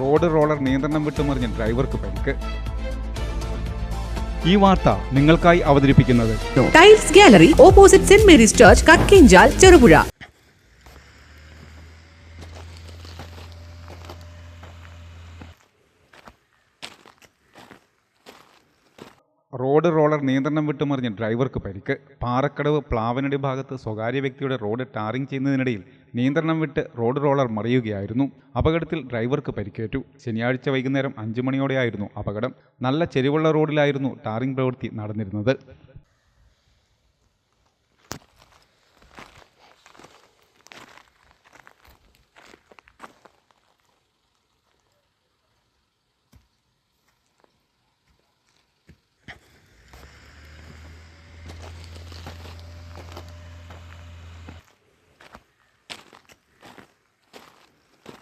Road roller നിയന്ത്രണം വിട്ടുമറിഞ്ഞ ഡ്രൈവർക്ക് പരിക്ക്. ഈ വാർത്ത നിങ്ങൾക്കായി അവതരിപ്പിക്കുന്നത് tiles gallery opposite saint Mary's church Kakkinchal Cherupuzha. Road roller നിയന്ത്രണം വിട്ടുമറിഞ്ഞ് ഡ്രൈവർക്ക് പരിക്ക്. പാറക്കടവ് പ്ലാവനടി ഭാഗത്ത് സ്വകാര്യ വ്യക്തിയുടെ റോഡ് ടാറിംഗ് ചെയ്യുന്നതിനിടയിൽ നിയന്ത്രണം വിട്ട് റോഡ് റോളർ മറിയുകയായിരുന്നു. അപകടത്തിൽ ഡ്രൈവർക്ക് പരിക്കേറ്റു. ശനിയാഴ്ച വൈകുന്നേരം അഞ്ചു മണിയോടെയായിരുന്നു അപകടം. നല്ല ചെരിവുള്ള റോഡിലായിരുന്നു ടാറിംഗ് പ്രവൃത്തി നടന്നിരുന്നത്.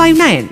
five nine